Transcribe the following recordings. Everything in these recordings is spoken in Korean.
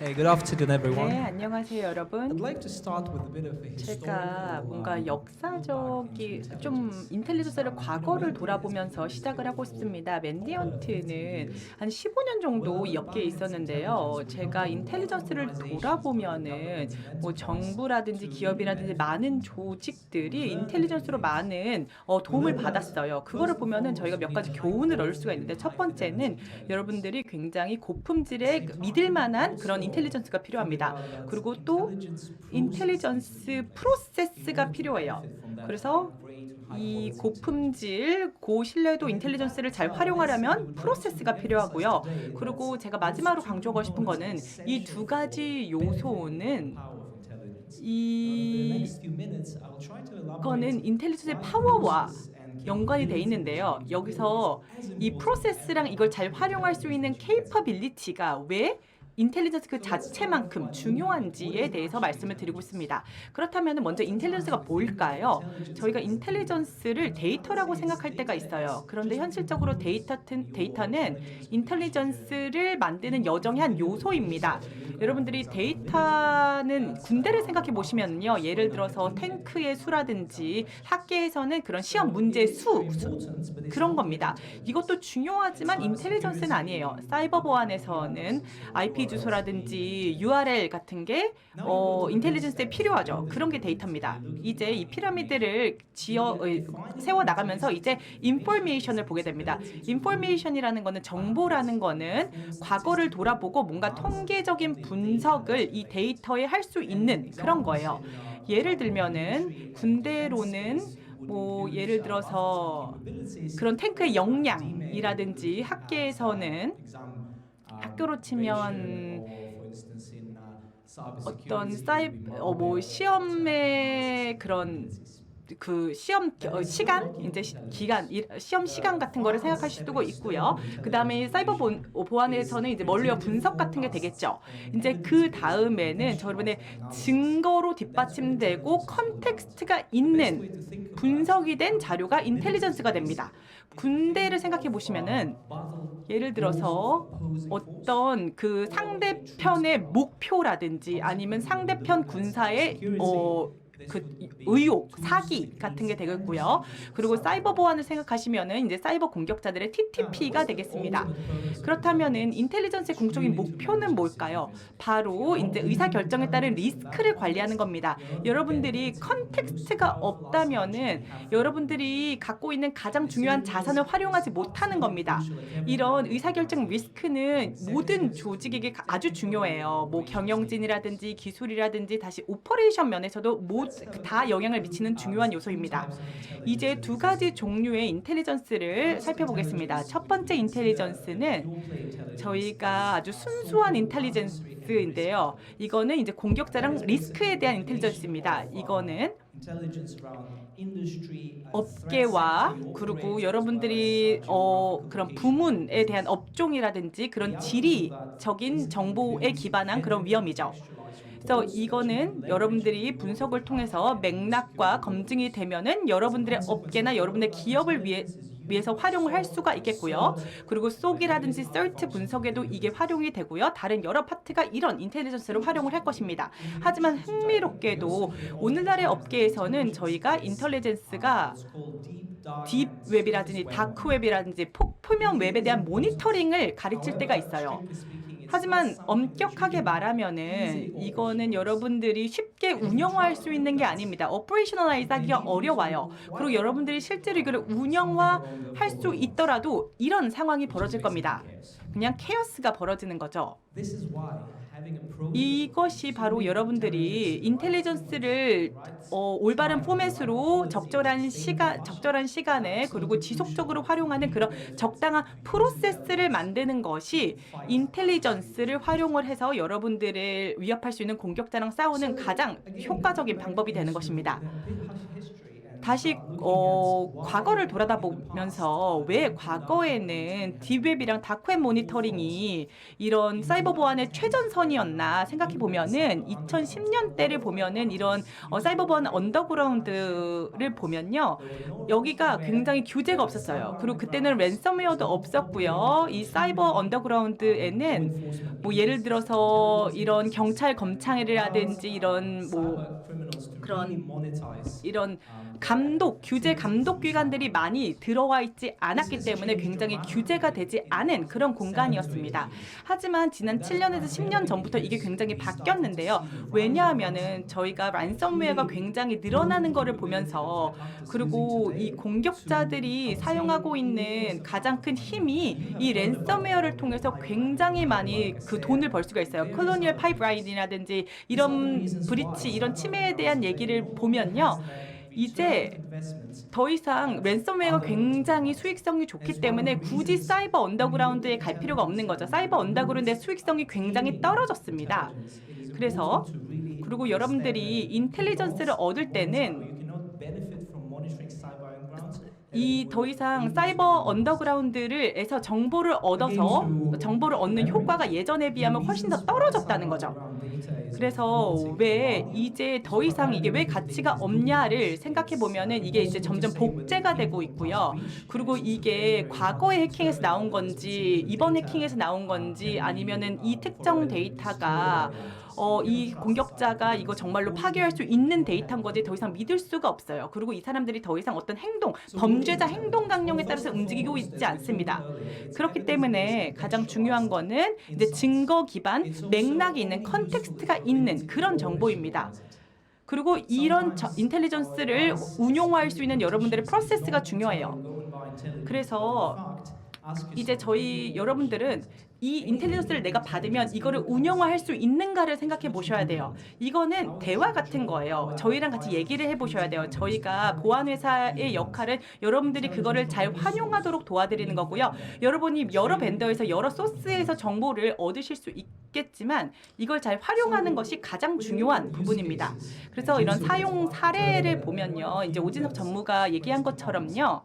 Hey, good afternoon, everyone. 네, 안녕하세요, 여러분. I'd like to start with a bit of a 제가 historical 뭔가 um, 역사적이 좀 인텔리전스를 과거를 돌아보면서 시작을 하고 싶습니다. 맨디 헌트는 한 15년 정도 이 업계에 있었는데요. 제가 인텔리전스를 돌아보면은 뭐 정부라든지 기업이라든지 많은 조직들이 인텔리전스로 많은 어, 도움을 받았어요. 그거를 보면은 저희가 몇 가지 교훈을 얻을 수가 있는데 첫 번째는 여러분들이 굉장히 고품질의 믿을 만한 그런 인텔리전스가 필요합니다. 그리고 또 인텔리전스 프로세스가 필요해요. 그래서 이 고품질, 고신뢰도 인텔리전스를 잘 활용하려면 프로세스가 필요하고요. 그리고 제가 마지막으로 강조하고 싶은 거는 이 두 가지 요소는 이 거는 인텔리전스의 파워와 연관이 돼 있는데요. 여기서 이 프로세스랑 이걸 잘 활용할 수 있는 케이퍼빌리티가 왜 인텔리전스 그 자체만큼 중요한지에 대해서 말씀을 드리고 있습니다. 그렇다면 먼저 인텔리전스가 뭘까요? 저희가 인텔리전스를 데이터라고 생각할 때가 있어요. 그런데 현실적으로 데이터, 데이터는 인텔리전스를 만드는 여정의 한 요소입니다. 여러분들이 데이터는 군대를 생각해 보시면요. 예를 들어서 탱크의 수라든지 학계에서는 그런 시험 문제 수, 수 그런 겁니다. 이것도 중요하지만 인텔리전스는 아니에요. 사이버 보안에서는 IP 주소라든지 URL 같은 게 어, 인텔리전스에 필요하죠. 그런 게 데이터입니다. 이제 이 피라미드를 지어 어, 세워 나가면서 이제 인포메이션을 보게 됩니다. 인포메이션이라는 거는 정보라는 거는 과거를 돌아보고 뭔가 통계적인 분석을 이 데이터에 할 수 있는 그런 거예요. 예를 들면은 군대로는 뭐 예를 들어서 그런 탱크의 역량이라든지 학계에서는 학교로 치면 어떤 사이 어 뭐 시험의 그런 그 시험 기- 어, 시간 이제 시, 기간 이- 시험 시간 같은 거를 생각하실 수도 있고요. 그 다음에 사이버 본- 어, 보안에서는 이제 멀리어 분석 같은 게 되겠죠. 이제 그 다음에는 저 여러분의 증거로 뒷받침되고 컨텍스트가 있는 분석이 된 자료가 인텔리전스가 됩니다. 군대를 생각해 보시면은 예를 들어서 어떤 그 상대편의 목표라든지 아니면 상대편 군사의 어, 그 의혹, 사기 같은 게 되겠고요. 그리고 사이버 보안을 생각하시면은 이제 사이버 공격자들의 TTP가 되겠습니다. 그렇다면은 인텔리전스의 궁극적인 목표는 뭘까요? 바로 이제 의사 결정에 따른 리스크를 관리하는 겁니다. 여러분들이 컨텍스트가 없다면은 여러분들이 갖고 있는 가장 중요한 자산을 활용하지 못하는 겁니다. 이런 의사 결정 리스크는 모든 조직에게 가- 아주 중요해요. 뭐 경영진이라든지 기술이라든지 다시 오퍼레이션 면에서도 모, 다 영향을 미치는 중요한 요소입니다. 이제 두 가지 종류의 인텔리전스를 살펴보겠습니다. 첫 번째 인텔리전스는 저희가 아주 순수한 인텔리전스인데요. 이거는 이제 공격자랑 리스크에 대한 인텔리전스입니다. 이거는 업계와 그리고 여러분들이 어 그런 부문에 대한 업종이라든지 그런 지리적인 정보에 기반한 그런 위험이죠. 그래서 이거는 여러분들이 분석을 통해서 맥락과 검증이 되면은 여러분들의 업계나 여러분의 기업을 위해 위해서 활용을 할 수가 있겠고요. 그리고 속이라든지 설트 분석에도 이게 활용이 되고요. 다른 여러 파트가 이런 인텔리전스를 활용을 할 것입니다. 하지만 흥미롭게도 오늘날의 업계에서는 저희가 인텔리전스가 딥 웹이라든지 다크 웹이라든지 폭 표면 웹에 대한 모니터링을 가르칠 때가 있어요. 하지만 엄격하게 말하면은 이거는 여러분들이 쉽게 운영화할 수 있는 게 아닙니다. 오퍼레이셔널라이즈 하기가 어려워요. 그리고 여러분들이 실제로 이걸 운영화할 수 있더라도 이런 상황이 벌어질 겁니다. 그냥 케어스가 벌어지는 거죠. 이것이 바로 여러분들이 인텔리전스를 어, 올바른 포맷으로 적절한 시간, 적절한 시간에 그리고 지속적으로 활용하는 그런 적당한 프로세스를 만드는 것이 인텔리전스를 활용을 해서 여러분들을 위협할 수 있는 공격자랑 싸우는 가장 효과적인 방법이 되는 것입니다. 다시 어, 과거를 돌아다 보면서 왜 과거에는 딥웹이랑 다크웹 모니터링이 이런 사이버 보안의 최전선이었나 생각해 보면은 2010년 대를 보면은 이런 어, 사이버 보안 언더그라운드를 보면요 여기가 굉장히 규제가 없었어요. 그리고 그때는 랜섬웨어도 없었고요. 이 사이버 언더그라운드에는 뭐 예를 들어서 이런 경찰 검찰이라든지 이런 뭐 그런 이런 감독, 규제 감독 기관들이 많이 들어와 있지 않았기 때문에 굉장히 규제가 되지 않은 그런 공간이었습니다. 하지만 지난 7년에서 10년 전부터 이게 굉장히 바뀌었는데요. 왜냐하면은 저희가 란섬웨어가 굉장히 늘어나는 거를 보면서 그리고 이 공격자들이 사용하고 있는 가장 큰 힘이 이 랜섬웨어를 통해서 굉장히 많이 그 돈을 벌 수가 있어요. 콜로니얼 파이프라인이라든지 이런 브리치, 이런 침해에 대한 얘기를 보면요. 이제 더 이상 랜섬웨어가 굉장히 수익성이 좋기 때문에 굳이 사이버 언더그라운드에 갈 필요가 없는 거죠. 사이버 언더그라운드의 수익성이 굉장히 떨어졌습니다. 그래서 그리고 여러분들이 인텔리전스를 얻을 때는 이더 이상 사이버 언더그라운드를에서 정보를 얻어서 정보를 얻는 효과가 예전에 비하면 훨씬 더 떨어졌다는 거죠. 그래서 왜 이제 더 이상 이게 왜 가치가 없냐를 생각해 보면은 이게 이제 점점 복제가 되고 있고요. 그리고 이게 과거의 해킹에서 나온 건지 이번 해킹에서 나온 건지 아니면은 이 특정 데이터가 어, 이 공격자가 이거 정말로 파괴할 수 있는 데이터인 거지 더 이상 믿을 수가 없어요. 그리고 이 사람들이 더 이상 어떤 행동, 범죄자 행동 강령에 따라서 움직이고 있지 않습니다. 그렇기 때문에 가장 중요한 거는 이제 증거 기반, 맥락이 있는 컨텍스트가 있는 그런 정보입니다. 그리고 이런 저, 인텔리전스를 운용할 수 있는 여러분들의 프로세스가 중요해요. 그래서 이제 저희 여러분들은 이 인텔리전스를 내가 받으면 이거를 운영화할 수 있는가를 생각해 보셔야 돼요. 이거는 대화 같은 거예요. 저희랑 같이 얘기를 해 보셔야 돼요. 저희가 보안 회사의 역할은 여러분들이 그거를 잘 활용하도록 도와드리는 거고요. 여러분이 여러 벤더에서 여러 소스에서 정보를 얻으실 수 있겠지만 이걸 잘 활용하는 것이 가장 중요한 부분입니다. 그래서 이런 사용 사례를 보면요. 이제 오진석 전무가 얘기한 것처럼요.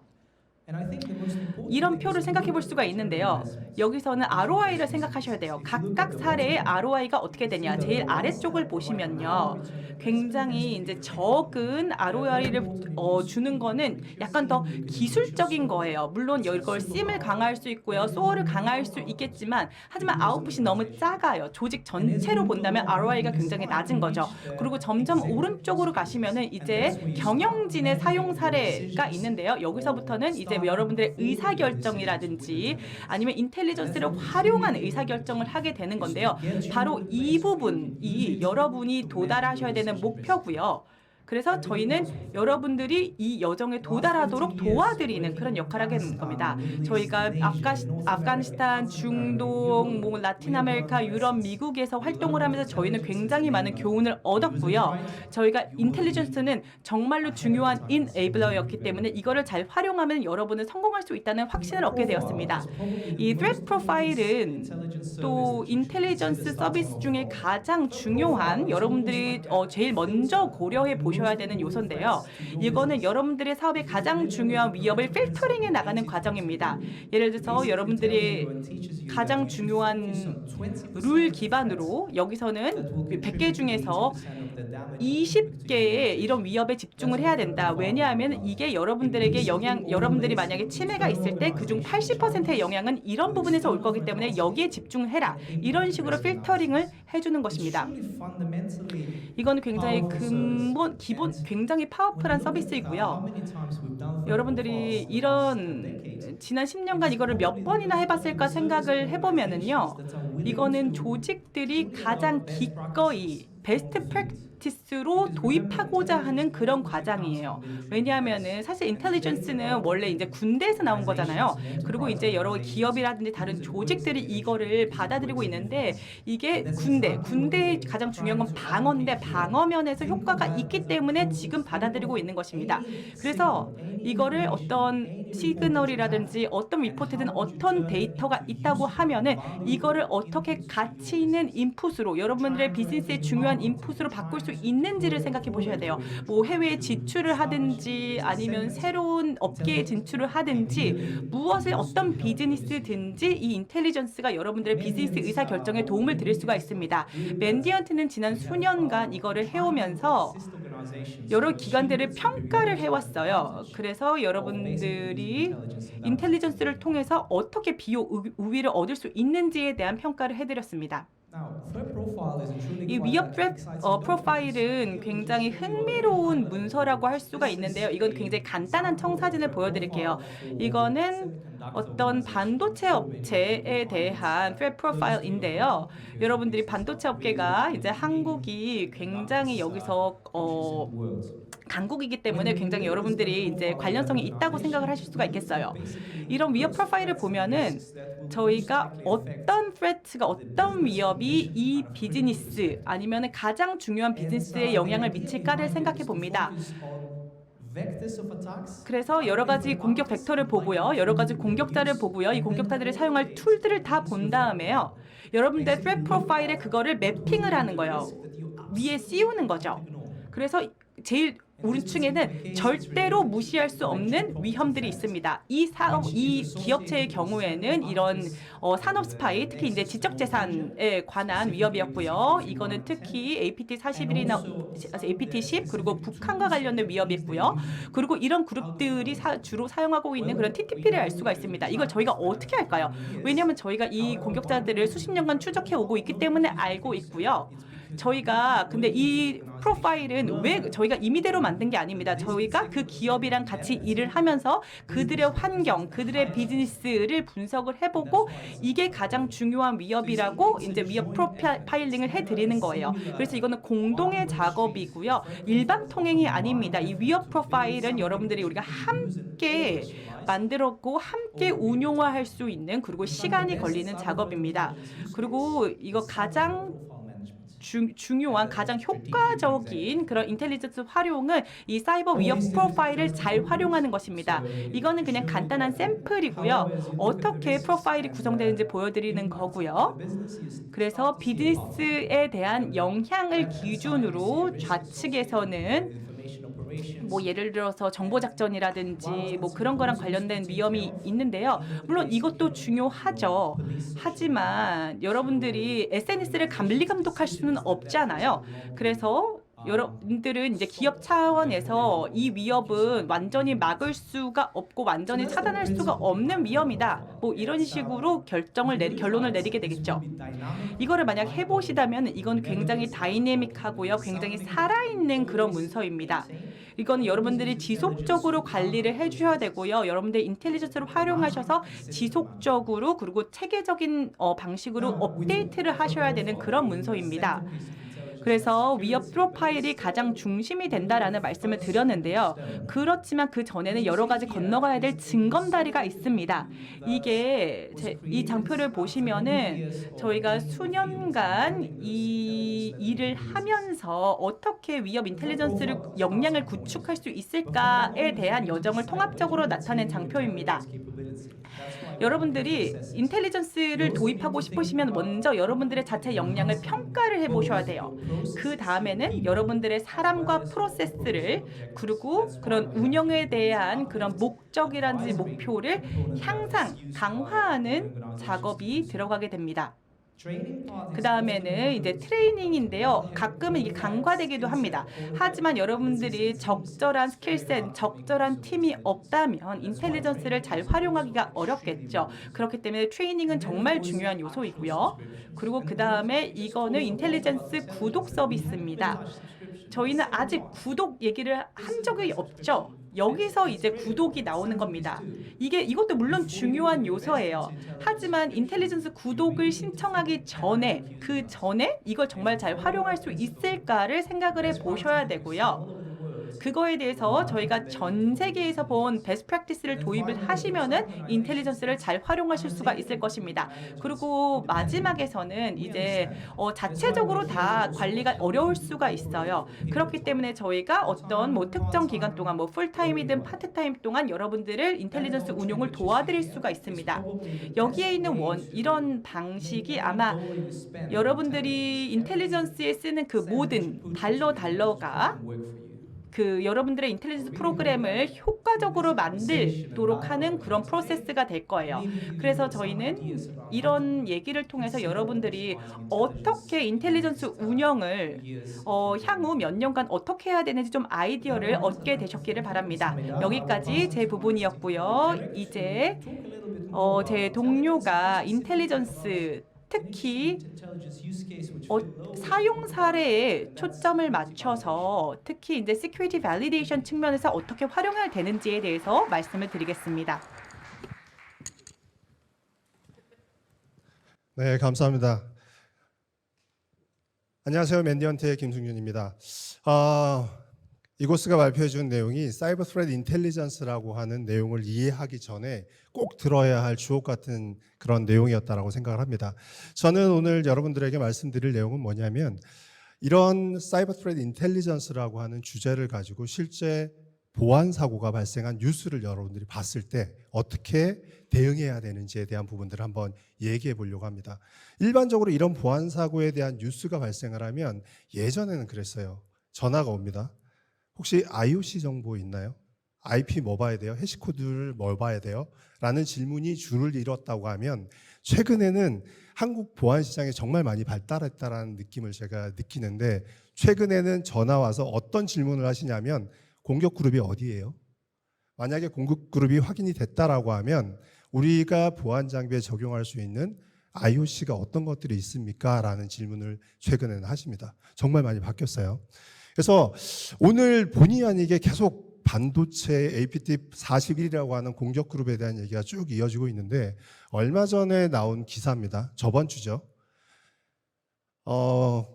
이런 표를 생각해 볼 수가 있는데요. 여기서는 ROI를 생각하셔야 돼요. 각각 사례의 ROI가 어떻게 되냐. 제일 아래쪽을 보시면요. 굉장히 이제 적은 ROI를 어, 주는 거는 약간 더 기술적인 거예요. 물론 이걸 심을 강화할 수 있고요. 소어를 강화할 수 있겠지만 하지만 아웃풋이 너무 작아요. 조직 전체로 본다면 ROI가 굉장히 낮은 거죠. 그리고 점점 오른쪽으로 가시면은 이제 경영진의 사용 사례가 있는데요. 여기서부터는 이제 여러분들의 의사 결정이라든지 아니면 인텔리전스를 활용한 의사 결정을 하게 되는 건데요. 바로 이 부분이 여러분이 도달하셔야 되는 목표고요. 그래서 저희는 여러분들이 이 여정에 도달하도록 도와드리는 그런 역할을 하게 되는 겁니다. 저희가 아프가, 아프가니스탄, 중동, 뭐 라틴 아메리카, 유럽, 미국에서 활동을 하면서 저희는 굉장히 많은 교훈을 얻었고요. 저희가 인텔리전스는 정말로 중요한 인에이블러였기 때문에 이거를 잘 활용하면 여러분은 성공할 수 있다는 확신을 얻게 되었습니다. 이 threat 프로파일은 또 인텔리전스 서비스 중에 가장 중요한 여러분들이 어, 제일 먼저 고려해 보 셔야 되는 요소인데요. 이거는 여러분들의 사업의 가장 중요한 위협을 필터링해 나가는 과정입니다. 예를 들어서 여러분들이 가장 중요한 룰 기반으로 여기서는 100개 중에서 20개의 이런 위협에 집중을 해야 된다. 왜냐하면 이게 여러분들에게 영향, 여러분들이 만약에 침해가 있을 때 그중 80%의 영향은 이런 부분에서 올 거기 때문에 여기에 집중을 해라. 이런 식으로 필터링을 해주는 것입니다. 이건 굉장히 근본, 기본, 굉장히 파워풀한 서비스이고요. 여러분들이 이런 지난 10년간 이거를 몇 번이나 해봤을까 생각을 해보면은요, 이거는 조직들이 가장 기꺼이 베스트 프랙티스로 도입하고자 하는 그런 과정이에요. 왜냐하면은 사실 인텔리전스는 원래 이제 군대에서 나온 거잖아요. 그리고 이제 여러 기업이라든지 다른 조직들이 이거를 받아들이고 있는데 이게 군대, 군대의 가장 중요한 건 방어인데 방어 면에서 효과가 있기 때문에 지금 받아들이고 있는 것입니다. 그래서 이거를 어떤 시그널이라든지 어떤 리포트든 어떤 데이터가 있다고 하면은 이거를 어떻게 가치 있는 인풋으로 여러분들의 비즈니스의 중요한 인풋으로 바꿀 수 있는지를 생각해 보셔야 돼요. 뭐 해외에 지출을 하든지 아니면 새로운 업계에 진출을 하든지 무엇을 어떤 비즈니스든지 이 인텔리전스가 여러분들의 비즈니스 의사 결정에 도움을 드릴 수가 있습니다. 맨디언트는 지난 수년간 이거를 해오면서 여러 기관들을 평가를 해왔어요. 그래서 여러분들이 인텔리전스를 통해서 어떻게 우- 우위를 얻을 수 있는지에 대한 평가를 해드렸습니다. 이 위협 트랩 어, 프로파일은 굉장히 흥미로운 문서라고 할 수가 있는데요. 이건 굉장히 간단한 청사진을 보여드릴게요. 이거는 어떤 반도체 업체에 대한 트랩 프로파일인데요. 여러분들이 반도체 업계가 이제 한국이 굉장히 여기서 어, 강국이기 때문에 굉장히 여러분들이 이제 관련성이 있다고 생각을 하실 수가 있겠어요. 이런 위협 프로파일을 보면은 저희가 어떤 프레트가 어떤 위협이 이 비즈니스 아니면 가장 중요한 비즈니스에 영향을 미칠까를 생각해 봅니다. 그래서 여러 가지 공격 벡터를 보고요. 여러 가지 공격자를 보고요. 이 공격자들을 사용할 툴들을 다 본 다음에요. 여러분들 트랩 프로파일에 그거를 매핑을 하는 거예요. 위에 씌우는 거죠. 그래서 제일 오른층에는 절대로 무시할 수 없는 위험들이 있습니다. 이 사업, 이 기업체의 경우에는 이런 어, 산업 스파이, 특히 이제 지적 재산에 관한 위협이었고요. 이거는 특히 APT 41이나 APT 10 그리고 북한과 관련된 위협이었고요. 그리고 이런 그룹들이 사- 주로 사용하고 있는 그런 TTP를 알 수가 있습니다. 이걸 저희가 어떻게 할까요? 왜냐하면 저희가 이 공격자들을 수십 년간 추적해 오고 있기 때문에 알고 있고요. 저희가 근데 이 프로파일은 왜 저희가 임의대로 만든 게 아닙니다. 저희가 그 기업이랑 같이 일을 하면서 그들의 환경, 그들의 비즈니스를 분석을 해보고 이게 가장 중요한 위협이라고 이제 위협 프로파일링을 해드리는 거예요. 그래서 이거는 공동의 작업이고요. 일반 통행이 아닙니다. 이 위협 프로파일은 여러분들이 우리가 함께 만들었고 함께 운용화할 수 있는 그리고 시간이 걸리는 작업입니다. 그리고 이거 가장 중, 중요한 가장 효과적인 그런 인텔리전스 활용은 이 사이버 위협 프로파일을 잘 활용하는 것입니다. 이거는 그냥 간단한 샘플이고요. 어떻게 프로파일이 구성되는지 보여드리는 거고요. 그래서 비즈니스에 대한 영향을 기준으로 좌측에서는 뭐 예를 들어서 정보 작전이라든지 뭐 그런 거랑 관련된 위험이 있는데요. 물론 이것도 중요하죠. 하지만 여러분들이 SNS를 감리 감독할 수는 없잖아요. 그래서 여러분들은 이제 기업 차원에서 이 위협은 완전히 막을 수가 없고 완전히 차단할 수가 없는 위험이다. 뭐 이런 식으로 결정을 내리 결론을 내리게 되겠죠. 이거를 만약 해보시다면 이건 굉장히 다이내믹하고요, 굉장히 살아있는 그런 문서입니다. 이거는 여러분들이 지속적으로 관리를 해주셔야 되고요. 여러분들 인텔리전스를 활용하셔서 지속적으로 그리고 체계적인 어, 방식으로 업데이트를 하셔야 되는 그런 문서입니다. 그래서 위협 프로파일이 가장 중심이 된다라는 말씀을 드렸는데요. 그렇지만 그 전에는 여러 가지 건너가야 될 징검다리가 있습니다. 이게 제, 이 장표를 보시면은 저희가 수년간 이 일을 하면서 어떻게 위협 인텔리전스를 역량을 구축할 수 있을까에 대한 여정을 통합적으로 나타낸 장표입니다. 여러분들이 인텔리전스를 도입하고 싶으시면 먼저 여러분들의 자체 역량을 평가를 해보셔야 돼요. 그 다음에는 여러분들의 사람과 프로세스를 그리고 그런 운영에 대한 그런 목적이라든지 목표를 향상, 강화하는 작업이 들어가게 됩니다. 그 다음에는 이제 트레이닝인데요. 가끔은 이게 강화되기도 합니다. 하지만 여러분들이 적절한 스킬셋, 적절한 팀이 없다면 인텔리전스를 잘 활용하기가 어렵겠죠. 그렇기 때문에 트레이닝은 정말 중요한 요소이고요. 그리고 그 다음에 이거는 인텔리전스 구독 서비스입니다. 저희는 아직 구독 얘기를 한 적이 없죠. 여기서 이제 구독이 나오는 겁니다. 이게 이것도 물론 중요한 요소예요. 하지만 인텔리전스 구독을 신청하기 전에 그 전에 이걸 정말 잘 활용할 수 있을까를 생각을 해 보셔야 되고요. 그거에 대해서 저희가 전 세계에서 본 베스트 프랙티스를 도입을 하시면은 인텔리전스를 잘 활용하실 수가 있을 것입니다. 그리고 마지막에서는 이제 어, 자체적으로 다 관리가 어려울 수가 있어요. 그렇기 때문에 저희가 어떤 뭐 특정 기간 동안 뭐 풀타임이든 파트타임 동안 여러분들을 인텔리전스 운용을 도와드릴 수가 있습니다. 여기에 있는 원 이런 방식이 아마 여러분들이 인텔리전스에 쓰는 그 모든 달러 달러가 그 여러분들의 인텔리전스 프로그램을 효과적으로 만들도록 하는 그런 프로세스가 될 거예요. 그래서 저희는 이런 얘기를 통해서 여러분들이 어떻게 인텔리전스 운영을 어, 향후 몇 년간 어떻게 해야 되는지 좀 아이디어를 얻게 되셨기를 바랍니다. 여기까지 제 부분이었고요. 이제 어, 제 동료가 인텔리전스 특히 어, 사용 사례에 초점을 맞춰서 특히 이제 security validation 측면에서 어떻게 활용해야 되는지에 대해서 말씀을 드리겠습니다. 네, 감사합니다. 안녕하세요. 맨디언트의 김승윤입니다. 아, 이고스가 발표해 준 내용이 사이버 스프레드 인텔리전스라고 하는 내용을 이해하기 전에 꼭 들어야 할 주옥 같은 그런 내용이었다라고 생각을 합니다. 저는 오늘 여러분들에게 말씀드릴 내용은 뭐냐면 이런 사이버 스프레드 인텔리전스라고 하는 주제를 가지고 실제 보안 사고가 발생한 뉴스를 여러분들이 봤을 때 어떻게 대응해야 되는지에 대한 부분들을 한번 얘기해 보려고 합니다. 일반적으로 이런 보안 사고에 대한 뉴스가 발생을 하면 예전에는 그랬어요. 전화가 옵니다. 혹시 IOC 정보 있나요? IP 뭐 봐야 돼요? 해시코드를 뭘 봐야 돼요? 라는 질문이 줄을 이뤘다고 하면 최근에는 한국 보안 시장이 정말 많이 발달했다라는 느낌을 제가 느끼는데 최근에는 전화 와서 어떤 질문을 하시냐면 공격 그룹이 어디예요? 만약에 공격 그룹이 확인이 됐다라고 하면 우리가 보안 장비에 적용할 수 있는 IOC가 어떤 것들이 있습니까? 라는 질문을 최근에는 하십니다. 정말 많이 바뀌었어요. 그래서 오늘 본의 아니게 계속 반도체 APT 41이라고 하는 공격 그룹에 대한 얘기가 쭉 이어지고 있는데 얼마 전에 나온 기사입니다. 저번 주죠. 어,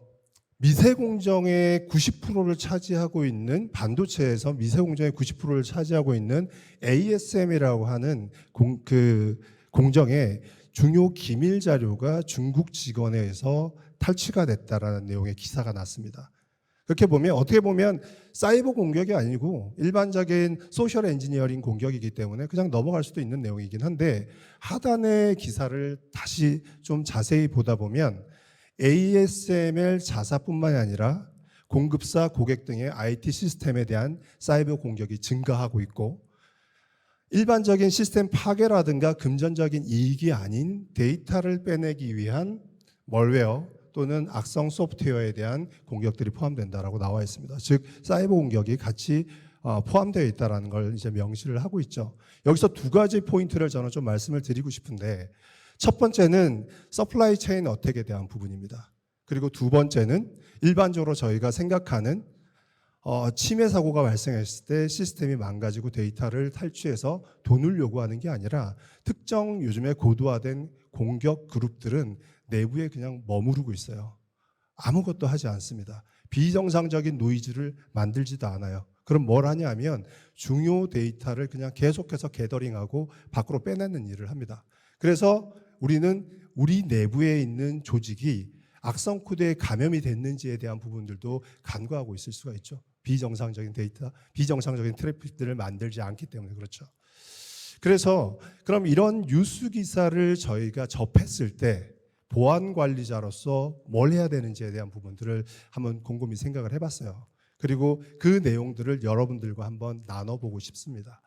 미세 공정의 90%를 차지하고 있는 반도체에서 미세 공정의 90%를 차지하고 있는 ASM이라고 하는 공, 그 공정의 중요 기밀 자료가 중국 직원에 의해서 탈취가 됐다라는 내용의 기사가 났습니다. 그렇게 보면 어떻게 보면 사이버 공격이 아니고 일반적인 소셜 엔지니어링 공격이기 때문에 그냥 넘어갈 수도 있는 내용이긴 한데 하단의 기사를 다시 좀 자세히 보다 보면 ASML 자사뿐만이 아니라 공급사, 고객 등의 IT 시스템에 대한 사이버 공격이 증가하고 있고 일반적인 시스템 파괴라든가 금전적인 이익이 아닌 데이터를 빼내기 위한 멀웨어 또는 악성 소프트웨어에 대한 공격들이 포함된다라고 나와 있습니다. 즉 사이버 공격이 같이 어, 포함되어 있다라는 걸 이제 명시를 하고 있죠. 여기서 두 가지 포인트를 저는 좀 말씀을 드리고 싶은데 첫 번째는 서플라이 체인 어택에 대한 부분입니다. 그리고 두 번째는 일반적으로 저희가 생각하는 어, 침해 사고가 발생했을 때 시스템이 망가지고 데이터를 탈취해서 돈을 요구하는 게 아니라 특정 요즘에 고도화된 공격 그룹들은 내부에 그냥 머무르고 있어요. 아무것도 하지 않습니다. 비정상적인 노이즈를 만들지도 않아요. 그럼 뭘 하냐면 중요 데이터를 그냥 계속해서 게더링하고 밖으로 빼내는 일을 합니다. 그래서 우리는 우리 내부에 있는 조직이 악성 코드에 감염이 됐는지에 대한 부분들도 간과하고 있을 수가 있죠. 비정상적인 데이터, 비정상적인 트래픽들을 만들지 않기 때문에 그렇죠. 그래서 그럼 이런 뉴스 기사를 저희가 접했을 때 보안 관리자로서 뭘 해야 되는지에 대한 부분들을 한번 곰곰이 생각을 해봤어요. 그리고 그 내용들을 여러분들과 한번 나눠보고 싶습니다.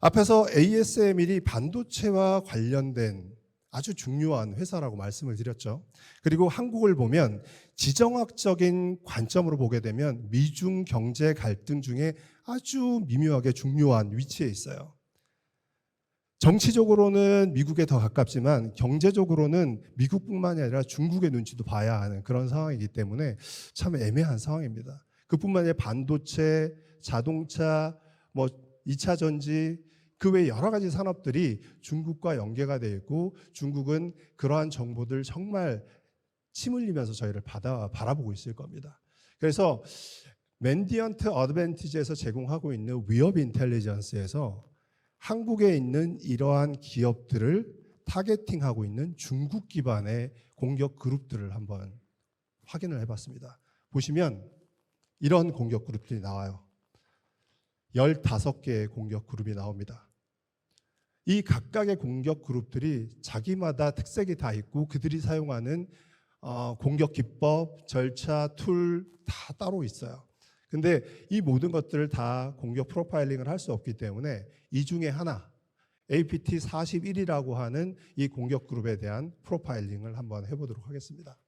앞에서 ASML이 반도체와 관련된 아주 중요한 회사라고 말씀을 드렸죠. 그리고 한국을 보면 지정학적인 관점으로 보게 되면 미중 경제 갈등 중에 아주 미묘하게 중요한 위치에 있어요. 정치적으로는 미국에 더 가깝지만 경제적으로는 미국뿐만이 아니라 중국의 눈치도 봐야 하는 그런 상황이기 때문에 참 애매한 상황입니다. 그뿐만 아니라 반도체, 자동차, 뭐 2차 전지 그 외 여러 가지 산업들이 중국과 연계가 되어 있고 중국은 그러한 정보들 정말 침 흘리면서 저희를 받아 바라보고 있을 겁니다. 그래서 맨디언트 어드밴티지에서 제공하고 있는 위협 인텔리전스에서 한국에 있는 이러한 기업들을 타겟팅하고 있는 중국 기반의 공격 그룹들을 한번 확인을 해봤습니다. 보시면 이런 공격 그룹들이 나와요. 15개의 공격 그룹이 나옵니다. 이 각각의 공격 그룹들이 자기마다 특색이 다 있고 그들이 사용하는 어, 공격 기법, 절차, 툴 다 따로 있어요. 근데 이 모든 것들을 다 공격 프로파일링을 할 수 없기 때문에 이 중에 하나 APT 41이라고 하는 이 공격 그룹에 대한 프로파일링을 한번 해보도록 하겠습니다.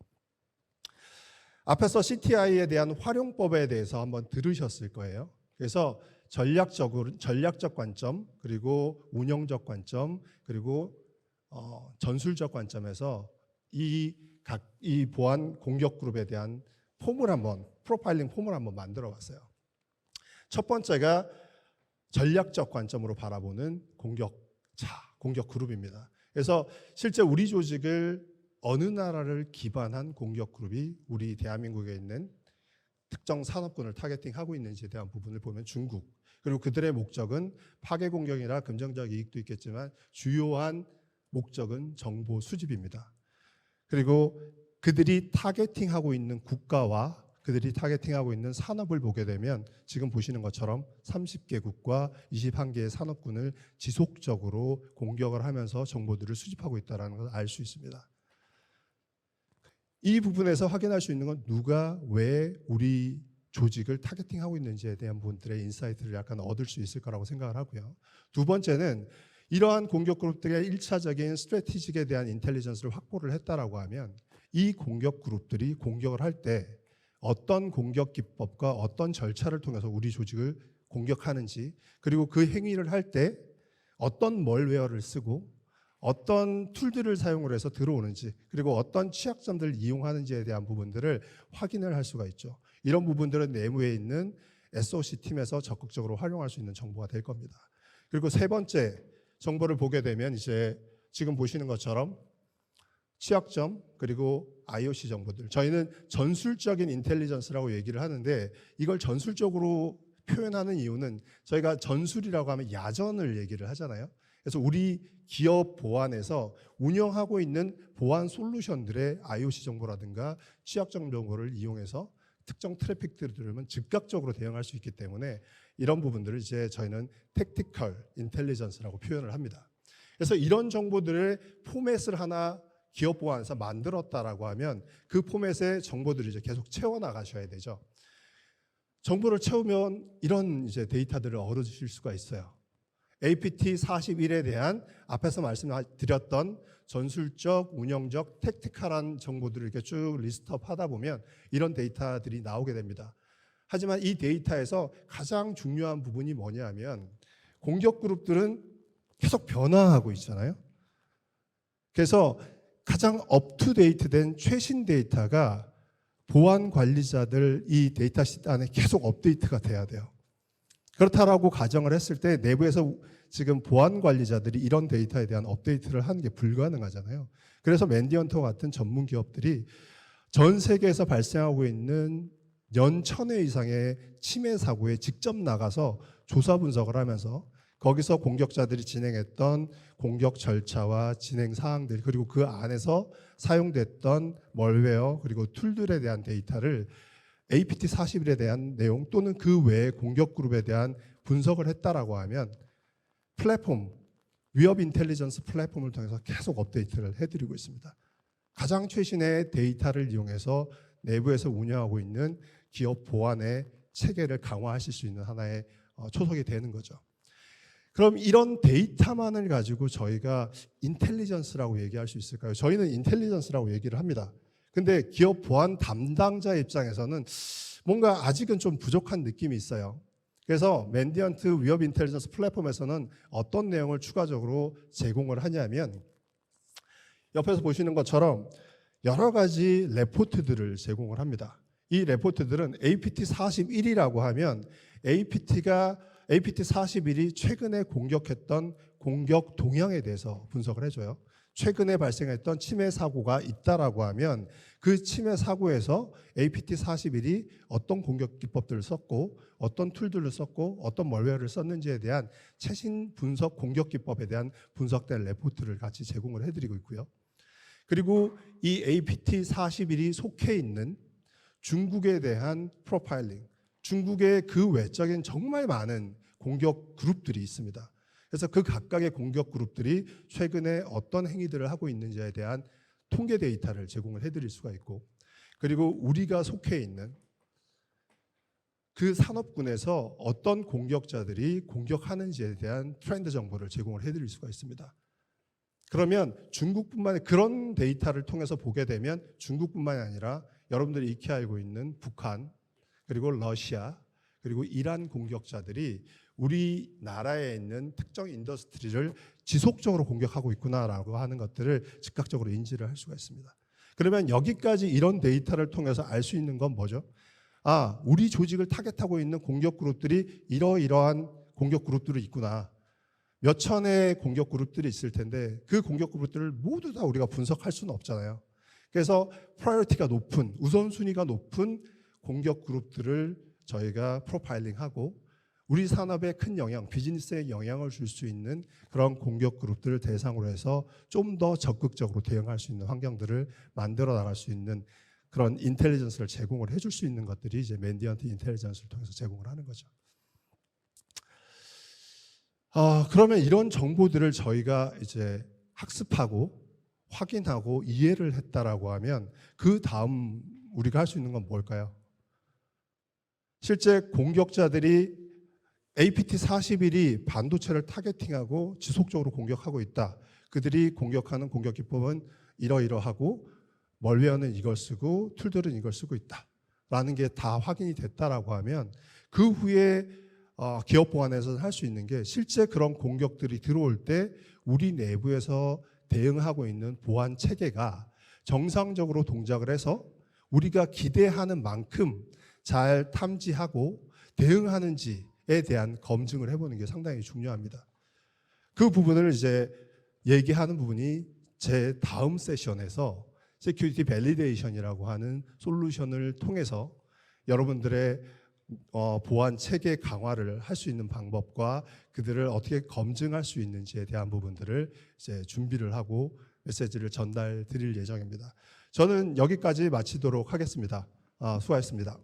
앞에서 CTI에 대한 활용법에 대해서 한번 들으셨을 거예요. 그래서 전략적으로 전략적 관점 그리고 운영적 관점 그리고 어, 전술적 관점에서 이 각 이 보안 공격 그룹에 대한 폼을 한번 프로파일링 폼을 한번 만들어 봤어요. 첫 번째가 전략적 관점으로 바라보는 공격차, 공격 그룹입니다. 그래서 실제 우리 조직을 어느 나라를 기반한 공격 그룹이 우리 대한민국에 있는 특정 산업군을 타겟팅하고 있는지에 대한 부분을 보면 중국 그리고 그들의 목적은 파괴 공격이나 금전적 이익도 있겠지만 주요한 목적은 정보 수집입니다. 그리고 그들이 타겟팅하고 있는 국가와 그들이 타겟팅하고 있는 산업을 보게 되면 지금 보시는 것처럼 30개국과 21개의 산업군을 지속적으로 공격을 하면서 정보들을 수집하고 있다는 걸알수 있습니다. 이 부분에서 확인할 수 있는 건 누가 왜 우리 조직을 타겟팅하고 있는지에 대한 부분들의 인사이트를 약간 얻을 수 있을 거라고 생각을 하고요. 두 번째는 이러한 공격 그룹들의 일차적인 스트래티직에 대한 인텔리전스를 확보를 했다라고 하면 이 공격 그룹들이 공격을 할때 어떤 공격 기법과 어떤 절차를 통해서 우리 조직을 공격하는지 그리고 그 행위를 할 때 어떤 멀웨어를 쓰고 어떤 툴들을 사용을 해서 들어오는지 그리고 어떤 취약점들을 이용하는지에 대한 부분들을 확인을 할 수가 있죠. 이런 부분들은 내부에 있는 SOC 팀에서 적극적으로 활용할 수 있는 정보가 될 겁니다. 그리고 세 번째 정보를 보게 되면 이제 지금 보시는 것처럼 취약점 그리고 IOC 정보들 저희는 전술적인 인텔리전스라고 얘기를 하는데 이걸 전술적으로 표현하는 이유는 저희가 전술이라고 하면 야전을 얘기를 하잖아요. 그래서 우리 기업 보안에서 운영하고 있는 보안 솔루션들의 IOC 정보라든가 취약점 정보를 이용해서 특정 트래픽들을 들으면 즉각적으로 대응할 수 있기 때문에 이런 부분들을 이제 저희는 택티컬 인텔리전스라고 표현을 합니다. 그래서 이런 정보들의 포맷을 하나 기업 보안에서 만들었다라고 하면 그 포맷의 정보들을 이제 계속 채워 나가셔야 되죠. 정보를 채우면 이런 이제 데이터들을 얻으실 수가 있어요. APT 41에 대한 앞에서 말씀드렸던 전술적, 운영적, 택티컬한 정보들을 이렇게 쭉 리스트업 하다 보면 이런 데이터들이 나오게 됩니다. 하지만 이 데이터에서 가장 중요한 부분이 뭐냐면 공격 그룹들은 계속 변화하고 있잖아요. 그래서 가장 업투데이트된 최신 데이터가 보안 관리자들 이 데이터 시트 안에 계속 업데이트가 돼야 돼요. 그렇다라고 가정을 했을 때 내부에서 지금 보안 관리자들이 이런 데이터에 대한 업데이트를 하는 게 불가능하잖아요. 그래서 맨디언터 같은 전문 기업들이 전 세계에서 발생하고 있는 연 천회 이상의 침해 사고에 직접 나가서 조사 분석을 하면서 거기서 공격자들이 진행했던 공격 절차와 진행 사항들 그리고 그 안에서 사용됐던 멀웨어 그리고 툴들에 대한 데이터를 APT 41에 대한 내용 또는 그 외의 공격 그룹에 대한 분석을 했다라고 하면 플랫폼 위협 인텔리전스 플랫폼을 통해서 계속 업데이트를 해드리고 있습니다. 가장 최신의 데이터를 이용해서 내부에서 운영하고 있는 기업 보안의 체계를 강화하실 수 있는 하나의 어, 초석이 되는 거죠. 그럼 이런 데이터만을 가지고 저희가 인텔리전스라고 얘기할 수 있을까요? 저희는 인텔리전스라고 얘기를 합니다. 근데 기업 보안 담당자 입장에서는 뭔가 아직은 좀 부족한 느낌이 있어요. 그래서 맨디언트 위협 인텔리전스 플랫폼에서는 어떤 내용을 추가적으로 제공을 하냐면 옆에서 보시는 것처럼 여러 가지 레포트들을 제공을 합니다. 이 레포트들은 APT 41이라고 하면 APT가 APT 41이 최근에 공격했던 공격 동향에 대해서 분석을 해줘요. 최근에 발생했던 침해 사고가 있다라고 하면 그 침해 사고에서 APT41이 어떤 공격 기법들을 썼고 어떤 툴들을 썼고 어떤 멀웨어를 썼는지에 대한 최신 분석 공격 기법에 대한 분석된 레포트를 같이 제공을 해드리고 있고요. 그리고 이 APT41이 속해 있는 중국에 대한 프로파일링, 중국의 그 외적인 정말 많은 공격 그룹들이 있습니다. 그래서 그 각각의 공격 그룹들이 최근에 어떤 행위들을 하고 있는지에 대한 통계 데이터를 제공을 해드릴 수가 있고, 그리고 우리가 속해 있는 그 산업군에서 어떤 공격자들이 공격하는지에 대한 트렌드 정보를 제공을 해드릴 수가 있습니다. 그러면 중국뿐만 그런 데이터를 통해서 보게 되면 중국뿐만이 아니라 여러분들이 익히 알고 있는 북한 그리고 러시아 그리고 이란 공격자들이 우리나라에 있는 특정 인더스트리를 지속적으로 공격하고 있구나라고 하는 것들을 즉각적으로 인지를 할 수가 있습니다. 그러면 여기까지 이런 데이터를 통해서 알 수 있는 건 뭐죠? 아, 우리 조직을 타겟하고 있는 공격 그룹들이 이러이러한 공격 그룹들이 있구나. 몇 천의 공격 그룹들이 있을 텐데 그 공격 그룹들을 모두 다 우리가 분석할 수는 없잖아요. 그래서 프라이어티가 높은 우선순위가 높은 공격 그룹들을 저희가 프로파일링하고 우리 산업에 큰 영향, 비즈니스에 영향을 줄 수 있는 그런 공격 그룹들을 대상으로 해서 좀 더 적극적으로 대응할 수 있는 환경들을 만들어 나갈 수 있는 그런 인텔리전스를 제공을 해줄 수 있는 것들이 이제 맨디언트 인텔리전스를 통해서 제공을 하는 거죠. 아, 그러면 이런 정보들을 저희가 이제 학습하고 확인하고 이해를 했다라고 하면 그 다음 우리가 할 수 있는 건 뭘까요? 실제 공격자들이 APT41이 반도체를 타겟팅하고 지속적으로 공격하고 있다. 그들이 공격하는 공격 기법은 이러이러하고 멀웨어는 이걸 쓰고 툴들은 이걸 쓰고 있다. 라는 게 다 확인이 됐다라고 하면 그 후에 어, 기업 보안에서 할 수 있는 게 실제 그런 공격들이 들어올 때 우리 내부에서 대응하고 있는 보안 체계가 정상적으로 동작을 해서 우리가 기대하는 만큼 잘 탐지하고 대응하는지에 대한 검증을 해보는 게 상당히 중요합니다. 그 부분을 이제 얘기하는 부분이 제 다음 세션에서 세큐리티 밸리데이션이라고 하는 솔루션을 통해서 여러분들의 어, 보안 체계 강화를 할 수 있는 방법과 그들을 어떻게 검증할 수 있는지에 대한 부분들을 이제 준비를 하고 메시지를 전달 드릴 예정입니다. 저는 여기까지 마치도록 하겠습니다. 아, 수고하셨습니다.